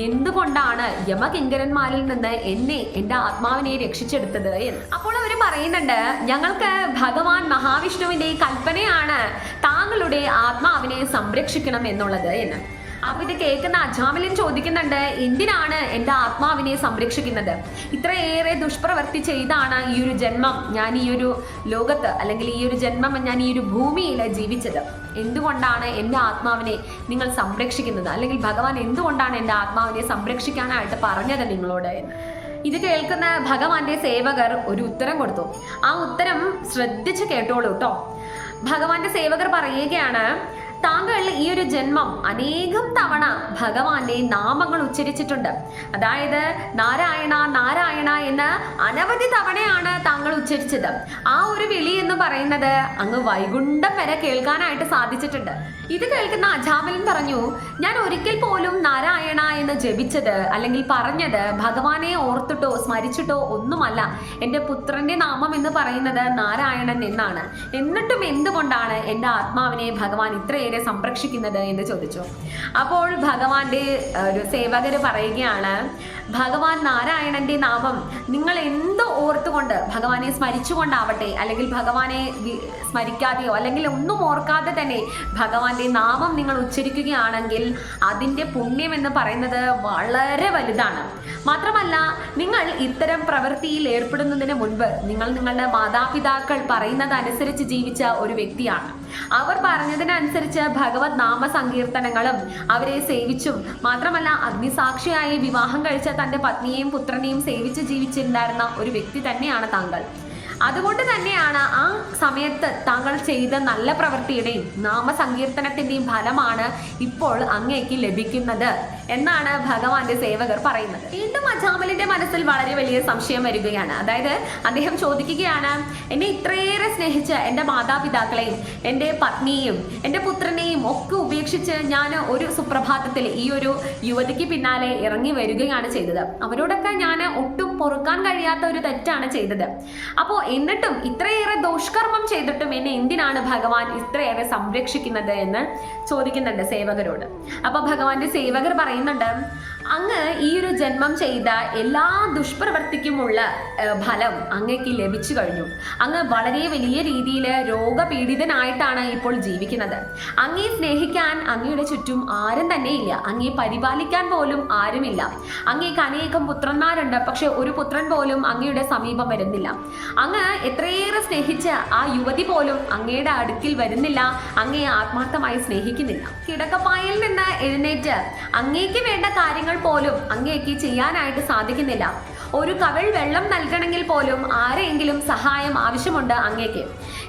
എന്തുകൊണ്ടാണ് യമകിങ്കരന്മാരിൽ നിന്ന് എന്നെ എന്റെ ആത്മാവിനെ രക്ഷിച്ചെടുത്തത്? എന്ന്. അപ്പോൾ അവർ പറയുന്നുണ്ട് ഞങ്ങൾക്ക് ഭഗവാൻ മഹാവിഷ്ണുവിന്റെ കൽപ്പനയാണ് താങ്കളുടെ ആത്മാവിനെ സംരക്ഷിക്കണം എന്നുള്ളത് എന്ന്. അപ്പൊ ഇത് കേൾക്കുന്ന അജാമിലൻ ചോദിക്കുന്നുണ്ട് എന്തിനാണ് എന്റെ ആത്മാവിനെ സംരക്ഷിക്കുന്നത്? ഇത്രയേറെ ദുഷ്പ്രവൃത്തി ചെയ്താണ് ഈ ഒരു ജന്മം ഞാൻ ഈ ഒരു ലോകത്ത് അല്ലെങ്കിൽ ഈ ഒരു ജന്മം ഞാൻ ഈ ഒരു ഭൂമിയിൽ ജീവിച്ചത്. എന്തുകൊണ്ടാണ് എന്റെ ആത്മാവിനെ നിങ്ങൾ സംരക്ഷിക്കുന്നത്? അല്ലെങ്കിൽ ഭഗവാൻ എന്തുകൊണ്ടാണ് എന്റെ ആത്മാവിനെ സംരക്ഷിക്കാനായിട്ട് പറഞ്ഞത് നിങ്ങളോട് ഇത് കേൾക്കുന്ന ഭഗവാന്റെ സേവകർ ഒരു ഉത്തരം കൊടുത്തു. ആ ഉത്തരം ശ്രദ്ധിച്ച് കേട്ടോളൂ കേട്ടോ ഭഗവാന്റെ സേവകർ പറയുകയാണ് താങ്കൾ ഈ ഒരു ജന്മം അനേകം തവണ ഭഗവാന്റെ നാമങ്ങൾ ഉച്ചരിച്ചിട്ടുണ്ട്. അതായത് നാരായണ നാരായണ എന്ന് അനവധി തവണയാണ് താങ്കൾ ഉച്ചരിച്ചത്. ആ ഒരു വിളി എന്ന് പറയുന്നത് അങ്ങ് വൈകുണ്ഠം വരെ കേൾക്കാനായിട്ട് സാധിച്ചിട്ടുണ്ട്. ഇത് കേൾക്കുന്ന അജാമലൻ പറഞ്ഞു ഞാൻ ഒരിക്കൽ പോലും നാരായണ എന്ന് ജപിച്ചത് അല്ലെങ്കിൽ പറഞ്ഞത് ഭഗവാനെ ഓർത്തിട്ടോ സ്മരിച്ചിട്ടോ ഒന്നുമല്ല. എന്റെ പുത്രന്റെ നാമം എന്ന് പറയുന്നത് നാരായണൻ എന്നാണ്. എന്നിട്ടും എന്തുകൊണ്ടാണ് എന്റെ ആത്മാവിനെ ഭഗവാൻ ഇത്രയേറെ സംരക്ഷിക്കുന്നത് എന്ന് ചോദിച്ചു. അപ്പോൾ ഭഗവാന്റെ ഒരു സേവകര് പറയുകയാണ് ഭഗവാൻ നാരായണന്റെ നാമം നിങ്ങൾ എന്ത് ഓർത്തുകൊണ്ട് ഭഗവാനെ സ്മരിച്ചുകൊണ്ടാവട്ടെ അല്ലെങ്കിൽ ഭഗവാനെ സ്മരിക്കാതെയോ അല്ലെങ്കിൽ ഒന്നും ഓർക്കാതെ തന്നെ ഭഗവാന്റെ നാമം നിങ്ങൾ ഉച്ചരിക്കുകയാണെങ്കിൽ അതിന്റെ പുണ്യം എന്ന് പറയുന്നത് വളരെ വലുതാണ്. മാത്രമല്ല നിങ്ങൾ ഇത്തരം പ്രവൃത്തിയിൽ ഏർപ്പെടുന്നതിന് മുൻപ് നിങ്ങൾ നിങ്ങളുടെ മാതാപിതാക്കൾ പറയുന്നത് അനുസരിച്ച് ജീവിച്ച ഒരു വ്യക്തിയാണ്. അവർ പറഞ്ഞതിനനുസരിച്ച് ഭഗവത് നാമ സങ്കീർത്തനങ്ങളും അവരെ സേവിച്ചും. മാത്രമല്ല അഗ്നിസാക്ഷിയായി വിവാഹം കഴിച്ച തന്റെ പത്നിയെയും പുത്രനെയും സേവിച്ച് ജീവിച്ചിട്ടുണ്ടായിരുന്ന ഒരു വ്യക്തി തന്നെയാണ് താങ്കൾ. അതുകൊണ്ട് തന്നെയാണ് ആ സമയത്ത് താങ്കൾ ചെയ്ത നല്ല പ്രവൃത്തിയുടെയും നാമസങ്കീർത്തനത്തിന്റെയും ഫലമാണ് ഇപ്പോൾ അങ്ങേക്ക് ലഭിക്കുന്നത് എന്നാണ് ഭഗവാന്റെ സേവകർ പറയുന്നത്. വീണ്ടും അജാമലിന്റെ മനസ്സിൽ വളരെ വലിയ സംശയം വരികയാണ്. അതായത് അദ്ദേഹം ചോദിക്കുകയാണ് എന്നെ ഇത്രയേറെ സ്നേഹിച്ച് എന്റെ മാതാപിതാക്കളെയും എന്റെ പത്നിയെയും എന്റെ പുത്രനെയും ഒക്കെ ഉപേക്ഷിച്ച് ഞാൻ ഒരു സുപ്രഭാതത്തിൽ ഈ ഒരു യുവതിക്ക് പിന്നാലെ ഇറങ്ങി വരികയാണ് ചെയ്തത്. അവരോടൊക്കെ ഞാൻ ഒട്ടും പൊറുക്കാൻ കഴിയാത്ത ഒരു തെറ്റാണ് ചെയ്തത്. അപ്പോൾ എന്നിട്ടും ഇത്രയേറെ ദുഷ്കർമ്മം ചെയ്തിട്ടും എന്നെ എന്തിനാണ് ഭഗവാൻ ഇത്രയേറെ സംരക്ഷിക്കുന്നത് എന്ന് ചോദിക്കുന്നുണ്ട് സേവകരോട്. അപ്പൊ ഭഗവാന്റെ സേവകർ പറയുന്നുണ്ട് അങ്ങ് ഈ ഒരു ജന്മം ചെയ്ത എല്ലാ ദുഷ്പ്രവർത്തിക്കുമുള്ള ഫലം അങ്ങക്ക് ലഭിച്ചു കഴിഞ്ഞു. അങ്ങ് വളരെ വലിയ രീതിയിൽ രോഗപീഡിതനായിട്ടാണ് ഇപ്പോൾ ജീവിക്കുന്നത്. അങ്ങയെ സ്നേഹിക്കാൻ അങ്ങയുടെ ചുറ്റും ആരും തന്നെ ഇല്ല അങ്ങയെ പരിപാലിക്കാൻ പോലും ആരുമില്ല. അങ്ങേക്ക് അനേകം പുത്രന്മാരുണ്ട് പക്ഷെ ഒരു പുത്രൻ പോലും അങ്ങയുടെ സമീപം വരുന്നില്ല. അങ്ങ് എത്രയേറെ സ്നേഹിച്ച ആ യുവതി പോലും അങ്ങയുടെ അടുക്കിൽ വരുന്നില്ല. അങ്ങയെ ആത്മാർത്ഥമായി സ്നേഹിക്കുന്നില്ല. കിടക്കപ്പായിൽ നിന്ന് എഴുന്നേറ്റ് അങ്ങേക്ക് വേണ്ട കാര്യങ്ങൾ പോലും അങ്ങേക്ക് ചെയ്യാനായിട്ട് സാധിക്കുന്നില്ല. ഒരു കവിൾ വെള്ളം നൽകണമെങ്കിൽ പോലും ആരെങ്കിലും സഹായം ആവശ്യമുണ്ട് അങ്ങേക്ക്.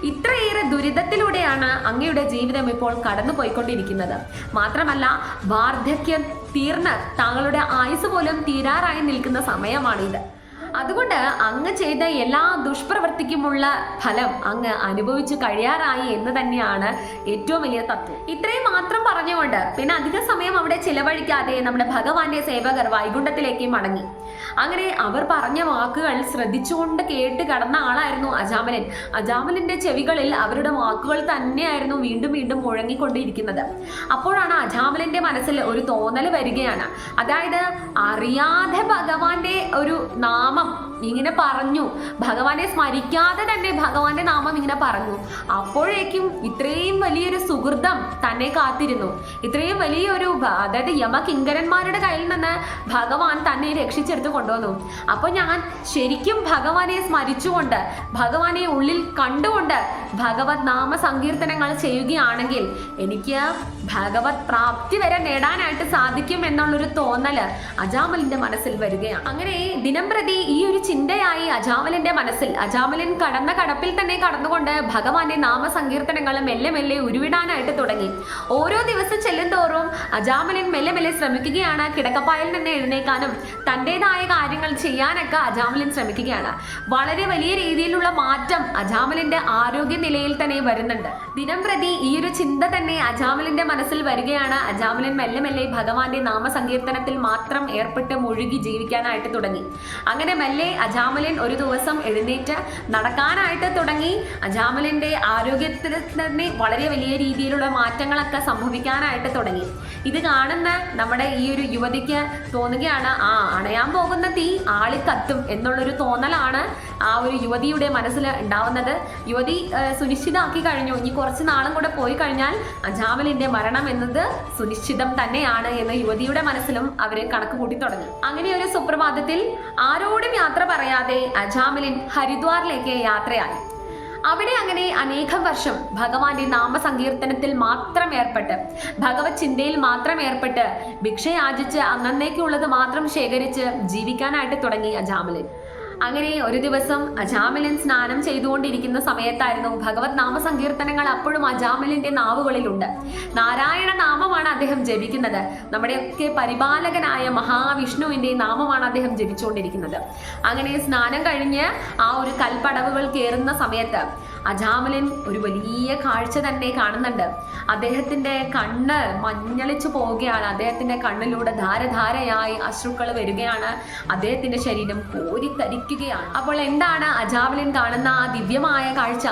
ഇത്രയേറെ ദുരിതത്തിലൂടെയാണ് അങ്ങയുടെ ജീവിതം ഇപ്പോൾ കടന്നു പോയിക്കൊണ്ടിരിക്കുന്നത് മാത്രമല്ല വാർദ്ധക്യം തീർന്ന് താങ്കളുടെ ആയുസ് പോലും തീരാറായി നിൽക്കുന്ന സമയമാണിത്. അതുകൊണ്ട് അങ്ങ് ചെയ്ത എല്ലാ ദുഷ്പ്രവൃത്തിക്കുമുള്ള ഫലം അങ്ങ് അനുഭവിച്ചു കഴിയാറായി എന്ന് തന്നെയാണ് ഏറ്റവും വലിയ തത്വം. ഇത്രയും മാത്രം പറഞ്ഞുകൊണ്ട് പിന്നെ അധിക സമയം അവിടെ ചിലവഴിക്കാതെ നമ്മുടെ ഭഗവാന്റെ സേവകർ വൈകുണ്ഠത്തിലേക്ക് മടങ്ങി. അങ്ങനെ അവർ പറഞ്ഞ വാക്കുകൾ ശ്രദ്ധിച്ചുകൊണ്ട് കേട്ട് കടന്ന ആളായിരുന്നു അജാമലൻ. അജാമലിന്റെ ചെവികളിൽ അവരുടെ വാക്കുകൾ തന്നെയായിരുന്നു വീണ്ടും വീണ്ടും മുഴങ്ങിക്കൊണ്ടിരിക്കുന്നത്. അപ്പോഴാണ് അജാമലിന്റെ മനസ്സിൽ ഒരു തോന്നൽ വരികയാണ്. അതായത് അറിയാതെ ഭഗവാന്റെ ഒരു നാമം ഇങ്ങനെ പറഞ്ഞു. ഭഗവാനെ സ്മരിക്കാതെ തന്നെ ഭഗവാന്റെ നാമം ഇങ്ങനെ പറഞ്ഞു. അപ്പോഴേക്കും ഇത്രയും വലിയൊരു സുഹൃതം തന്നെ കാത്തിരുന്നു. ഇത്രയും വലിയൊരു അതായത് യമകിങ്കരന്മാരുടെ കയ്യിൽ നിന്ന് ഭഗവാൻ തന്നെ രക്ഷിച്ചെടുത്ത് കൊണ്ടുവന്നു. അപ്പോൾ ഞാൻ ശരിക്കും ഭഗവാനെ സ്മരിച്ചുകൊണ്ട് ഭഗവാനെ ഉള്ളിൽ കണ്ടുകൊണ്ട് ഭഗവത് നാമ സങ്കീർത്തനങ്ങൾ ചെയ്യുകയാണെങ്കിൽ എനിക്ക് ഭഗവത് പ്രാപ്തി വരെ നേടാനായിട്ട് സാധിക്കും എന്നുള്ളൊരു തോന്നൽ അജാമലിന്റെ മനസ്സിൽ വരികയാണ്. അങ്ങനെ ദിനം പ്രതി ഈ ഒരു ചിന്തയായി അജാമലിന്റെ മനസ്സിൽ. അജാമലിൻ കടന്ന കടപ്പിൽ തന്നെ കടന്നുകൊണ്ട് ഭഗവാന്റെ നാമസങ്കീർത്തനങ്ങൾ മെല്ലെ മെല്ലെ ഉരുവിടാനായിട്ട് തുടങ്ങി. ഓരോ ദിവസം ചെല്ലും തോറും അജാമലിൻ മെല്ലെ മെല്ലെ ശ്രമിക്കുകയാണ്. കിടക്കപ്പായിൽ നിന്ന് എഴുന്നേക്കാനും തന്റെതായ കാര്യങ്ങൾ ചെയ്യാനൊക്കെ അജാമലിൻ ശ്രമിക്കുകയാണ്. വളരെ വലിയ രീതിയിലുള്ള മാറ്റം അജാമലിന്റെ ആരോഗ്യ നിലയിൽ തന്നെ വരുന്നുണ്ട്. ദിനം പ്രതി ഈ ഒരു ചിന്ത തന്നെ അജാമലിന്റെ മനസ്സിൽ വരികയാണ്. അജാമലിൻ മെല്ലെ മെല്ലെ ഭഗവാന്റെ നാമസങ്കീർത്തനത്തിൽ മാത്രം ഏർപ്പെട്ട് മുഴുകി ജീവിക്കാനായിട്ട് തുടങ്ങി. അങ്ങനെ മെല്ലെ അജാമലൻ ഒരു ദിവസം എഴുന്നേറ്റ് നടക്കാനായിട്ട് തുടങ്ങി. അജാമലിന്റെ ആരോഗ്യത്തിൽ തന്നെ വളരെ വലിയ രീതിയിലുള്ള മാറ്റങ്ങളൊക്കെ സംഭവിക്കാനായിട്ട് തുടങ്ങി. ഇത് കാണുന്ന നമ്മുടെ ഈ ഒരു യുവതിക്ക് തോന്നുകയാണ് ആ അണയാൻ പോകുന്ന തീ ആളി ആളിക്കത്തും എന്നുള്ളൊരു തോന്നലാണ് ആ ഒരു യുവതിയുടെ മനസ്സിൽ ഉണ്ടാവുന്നത്. യുവതി സുനിശ്ചിതമാക്കി കഴിഞ്ഞു. ഇനി കുറച്ച് നാളും കൂടെ പോയി കഴിഞ്ഞാൽ അജാമലിന്റെ മരണം എന്നത് സുനിശ്ചിതം തന്നെയാണ് എന്ന് യുവതിയുടെ മനസ്സിലും അവർ കണക്ക് കൂട്ടി തുടങ്ങി. അങ്ങനെ ഒരു സുപ്രഭാതത്തിൽ ആരോടും യാത്ര പറയാതെ അജാമിലിൻ ഹരിദ്വാറിലേക്ക് യാത്രയായി. അവിടെ അങ്ങനെ അനേകം വർഷം ഭഗവാന്റെ നാമസങ്കീർത്തനത്തിൽ മാത്രം ഏർപ്പെട്ട് ഭഗവത് ചിന്തയിൽ മാത്രം ഏർപ്പെട്ട് ഭിക്ഷയാചിച്ച് അന്നേക്കുള്ളത് മാത്രം ശേഖരിച്ച് ജീവിക്കാനായിട്ട് തുടങ്ങി അജാമലൻ. അങ്ങനെ ഒരു ദിവസം അജാമിലൻ സ്നാനം ചെയ്തുകൊണ്ടിരിക്കുന്ന സമയത്തായിരുന്നു ഭഗവത് നാമസങ്കീർത്തനങ്ങൾ അപ്പോഴും അജാമിലിന്റെ നാവുകളിലുണ്ട്. നാരായണ നാമമാണ് അദ്ദേഹം ജപിക്കുന്നത്. നമ്മുടെയൊക്കെ പരിപാലകനായ മഹാവിഷ്ണുവിന്റെ നാമമാണ് അദ്ദേഹം ജപിച്ചുകൊണ്ടിരിക്കുന്നത്. അങ്ങനെ സ്നാനം കഴിഞ്ഞ് ആ ഒരു കൽപ്പടവുകൾ കയറുന്ന സമയത്ത് അജാമലൻ ഒരു വലിയ കാഴ്ച തന്നെ കാണുന്നുണ്ട്. അദ്ദേഹത്തിന്റെ കണ്ണ് മഞ്ഞളിച്ചു പോവുകയാണ്. അദ്ദേഹത്തിന്റെ കണ്ണിലൂടെ ധാരധാരയായി അശ്രുക്കൾ വരികയാണ്. അദ്ദേഹത്തിന്റെ ശരീരം കോരിത്തരിക്കുകയാണ് അപ്പോൾ എന്താണ് അജാവലിൻ കാണുന്ന ആ ദിവ്യമായ കാഴ്ച?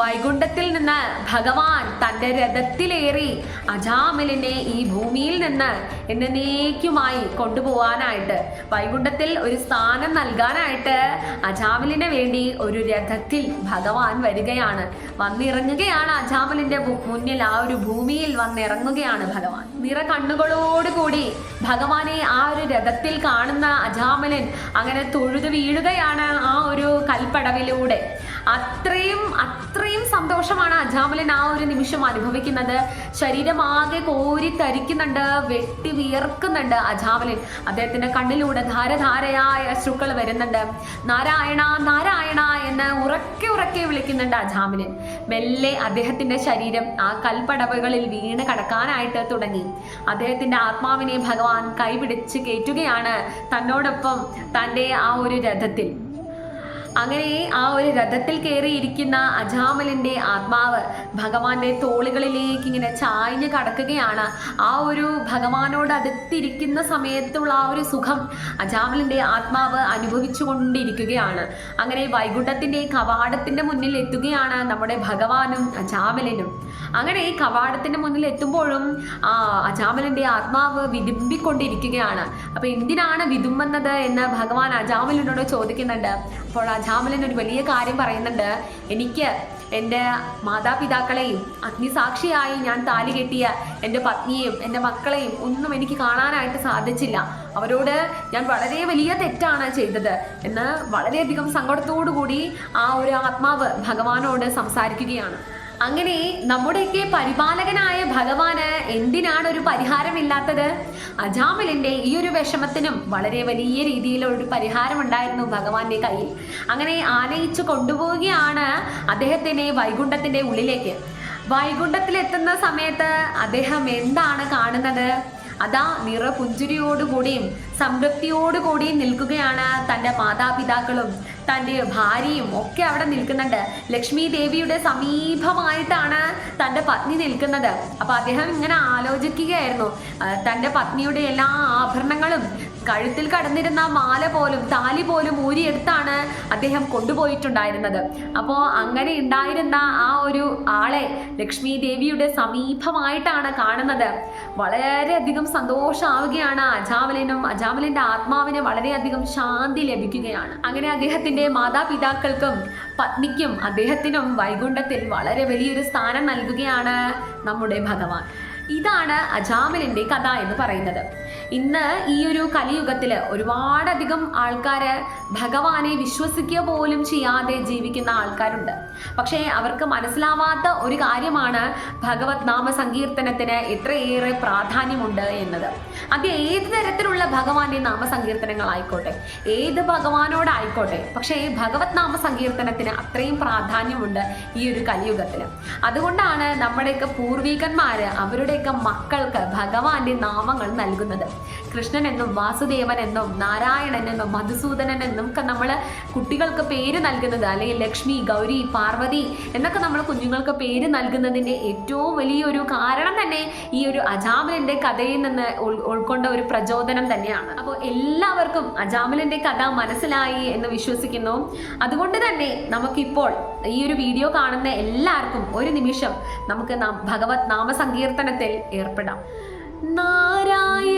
വൈകുണ്ഠത്തിൽ നിന്ന് ഭഗവാൻ തന്റെ രഥത്തിലേറി അജാമലിനെ ഈ ഭൂമിയിൽ നിന്ന് എന്നേക്കുമായി കൊണ്ടുപോവാനായിട്ട് വൈകുണ്ഠത്തിൽ ഒരു സ്ഥാനം നൽകാനായിട്ട് അജാമലിന് വേണ്ടി ഒരു രഥത്തിൽ ഭഗവാൻ വരികയാണ്. വന്നിറങ്ങുകയാണ് അജാമലിന്റെ മുന്നിൽ ആ ഒരു ഭൂമിയിൽ വന്നിറങ്ങുകയാണ് ഭഗവാൻ. നിറ കണ്ണുകളോടുകൂടി ഭഗവാനെ ആ ഒരു രഥത്തിൽ കാണുന്ന അജാമലൻ അങ്ങനെ തൊഴുതു വീഴുകയാണ് ആ ഒരു കൽപ്പടവിലൂടെ. അത്രയും അത്രയും സന്തോഷമാണ് അജാമലൻ ആ ഒരു നിമിഷം അനുഭവിക്കുന്നത്. ശരീരമാകെ കോരി തരിക്കുന്നുണ്ട് വെട്ടി വിയർക്കുന്നുണ്ട് അജാമലൻ. അദ്ദേഹത്തിന്റെ കണ്ണിലൂടെ ധാരധാരയായ അശ്രുക്കൾ വരുന്നുണ്ട്. നാരായണ നാരായണ എന്ന് ഉറക്കെ ഉറക്കെ വിളിക്കുന്നുണ്ട് അജാമലൻ. മെല്ലെ അദ്ദേഹത്തിന്റെ ശരീരം ആ കൽപ്പടവുകളിൽ വീണ് കടക്കാനായിട്ട് തുടങ്ങി. അദ്ദേഹത്തിന്റെ ആത്മാവിനെ ഭഗവാൻ കൈപിടിച്ച് കയറ്റുകയാണ് തന്നോടൊപ്പം തന്റെ ആ ഒരു രഥത്തിൽ. അങ്ങനെ ആ ഒരു രഥത്തിൽ കയറിയിരിക്കുന്ന അജാമലിന്റെ ആത്മാവ് ഭഗവാന്റെ തോളുകളിലേക്ക് ഇങ്ങനെ ചായ്ഞ്ഞ് കടക്കുകയാണ്. ആ ഒരു ഭഗവാനോട് അടുത്തിരിക്കുന്ന സമയത്തുള്ള ആ ഒരു സുഖം അജാമലിന്റെ ആത്മാവ് അനുഭവിച്ചു കൊണ്ടിരിക്കുകയാണ് അങ്ങനെ വൈകുണ്ഠത്തിന്റെ കവാടത്തിന്റെ മുന്നിൽ എത്തുകയാണ് നമ്മുടെ ഭഗവാനും അജാമലിനും. അങ്ങനെ ഈ കവാടത്തിന്റെ മുന്നിൽ എത്തുമ്പോഴും ആ അജാമലിന്റെ ആത്മാവ് വിതുമ്പിക്കൊണ്ടിരിക്കുകയാണ്. അപ്പൊ എന്തിനാണ് വിതുമ്പുന്നത് എന്ന് ഭഗവാൻ അജാമലിനോട് ചോദിക്കുന്നുണ്ട്. അപ്പോൾ അജാമലൻ ഒരു വലിയ കാര്യം പറയുന്നുണ്ട്. എനിക്ക് എന്റെ മാതാപിതാക്കളെയും അഗ്നിസാക്ഷിയായി ഞാൻ താലി കെട്ടിയ എന്റെ പത്നിയെയും എന്റെ മക്കളെയും ഒന്നും എനിക്ക് കാണാനായിട്ട് സാധിച്ചില്ല. അവരോട് ഞാൻ വളരെ വലിയ തെറ്റാണ് ചെയ്തത് എന്ന് വളരെയധികം സങ്കടത്തോടു കൂടി ആ ഒരു ആത്മാവ് ഭഗവാനോട് സംസാരിക്കുകയാണ്. അങ്ങനെ നമ്മുടെയൊക്കെ പരിപാലകനായ ഭഗവാന് എന്തിനാണ് ഒരു പരിഹാരമില്ലാത്തത്? അജാമിലിന്റെ ഈ ഒരു വിഷമത്തിനും വളരെ വലിയ രീതിയിലുള്ള ഒരു പരിഹാരം ഉണ്ടായിരുന്നു ഭഗവാന്റെ കയ്യിൽ. അങ്ങനെ ആനയിച്ചു കൊണ്ടുപോവുകയാണ് അദ്ദേഹത്തിനെ വൈകുണ്ഠത്തിന്റെ ഉള്ളിലേക്ക്. വൈകുണ്ഠത്തിലെത്തുന്ന സമയത്ത് അദ്ദേഹം എന്താണ് കാണുന്നത്? അതാ നിറപുഞ്ചിരിയോടുകൂടിയും സംതൃപ്തിയോടുകൂടിയും നിൽക്കുകയാണ് തന്റെ മാതാപിതാക്കളും. തന്റെ ഭാര്യയും ഒക്കെ അവിടെ നിൽക്കുന്നുണ്ട്. ലക്ഷ്മി ദേവിയുടെ സമീപമായിട്ടാണ് തന്റെ പത്നി നിൽക്കുന്നത്. അപ്പോൾ അദ്ദേഹം ഇങ്ങനെ ആലോചിക്കുകയായിരുന്നു. തന്റെ പത്നിയുടെ എല്ലാ ആഭരണങ്ങളും കഴുത്തിൽ കടന്നിരുന്ന മാല പോലും താലി പോലും ഊരിയെടുത്താണ് അദ്ദേഹം കൊണ്ടുപോയിട്ടുണ്ടായിരുന്നത്. അപ്പോൾ അങ്ങനെ ഉണ്ടായിരുന്ന ആ ഒരു ആളെ ലക്ഷ്മി ദേവിയുടെ സമീപമായിട്ടാണ് കാണുന്നത്. വളരെയധികം സന്തോഷമാവുകയാണ് അജാമലിനും അജാമലിന്റെ ആത്മാവിന് വളരെയധികം ശാന്തി ലഭിക്കുകയാണ്. അങ്ങനെ അദ്ദേഹത്തിന്റെ മാതാപിതാക്കൾക്കും പത്നിക്കും അദ്ദേഹത്തിനും വൈകുണ്ഠത്തിൽ വളരെ വലിയൊരു സ്ഥാനം നൽകുകയാണ് നമ്മുടെ ഭഗവാൻ. ഇതാണ് അജാമലിന്റെ കഥ എന്ന് പറയുന്നത്. ഇന്ന് ഈ ഒരു കലിയുഗത്തിൽ ഒരുപാടധികം ആൾക്കാര് ഭഗവാനെ വിശ്വസിക്കുക പോലും ചെയ്യാതെ ജീവിക്കുന്ന ആൾക്കാരുണ്ട്. പക്ഷേ അവർക്ക് മനസ്സിലാവാത്ത ഒരു കാര്യമാണ് ഭഗവത് നാമ സങ്കീർത്തനത്തിന് എത്രയേറെ പ്രാധാന്യമുണ്ട് എന്നത്. അത് ഏത് തരത്തിലുള്ള ഭഗവാന്റെ നാമസങ്കീർത്തനങ്ങളായിക്കോട്ടെ ഏത് ഭഗവാനോടായിക്കോട്ടെ പക്ഷേ ഭഗവത് നാമ സങ്കീർത്തനത്തിന് അത്രയും പ്രാധാന്യമുണ്ട് ഈ ഒരു കലിയുഗത്തിൽ അതുകൊണ്ടാണ് നമ്മുടെയൊക്കെ പൂർവികന്മാര് അവരുടെയൊക്കെ മക്കൾക്ക് ഭഗവാന്റെ നാമങ്ങൾ നൽകുന്നത്. കൃഷ്ണൻ എന്നും വാസുദേവൻ എന്നും നാരായണൻ എന്നും മധുസൂദനൻ എന്നും ഒക്കെ നമ്മൾ കുട്ടികൾക്ക് പേര് നൽകുന്നത്. അല്ലെങ്കിൽ ലക്ഷ്മി ഗൗരി പാർവതി എന്നൊക്കെ നമ്മൾ കുഞ്ഞുങ്ങൾക്ക് പേര് നൽകുന്നതിന്റെ ഏറ്റവും വലിയൊരു കാരണം തന്നെ ഈ ഒരു അജാമിലിന്റെ കഥയിൽ നിന്ന് ഉൾക്കൊണ്ട ഒരു പ്രചോദനം തന്നെയാണ്. അപ്പോൾ എല്ലാവർക്കും അജാമിലിന്റെ കഥ മനസ്സിലായി എന്ന് വിശ്വസിക്കുന്നു. അതുകൊണ്ട് തന്നെ നമുക്കിപ്പോൾ ഈ ഒരു വീഡിയോ കാണുന്ന എല്ലാവർക്കും ഒരു നിമിഷം നമുക്ക് ഭഗവത് നാമസങ്കീർത്തനത്തിൽ ഏർപ്പെടാം. നാരായണ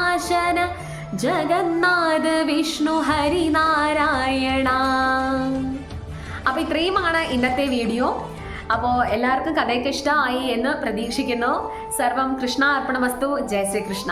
ജഗന്നാഥ വിഷ്ണു ഹരിനാരായണ. അപ്പോൾ ഇത്രയുമാണ് ഇന്നത്തെ വീഡിയോ. അപ്പോൾ എല്ലാവർക്കും കഥയൊക്കെ ഇഷ്ടമായി എന്ന് പ്രതീക്ഷിക്കുന്നു. സർവം കൃഷ്ണ അർപ്പണമസ്തു. ജയ ശ്രീകൃഷ്ണ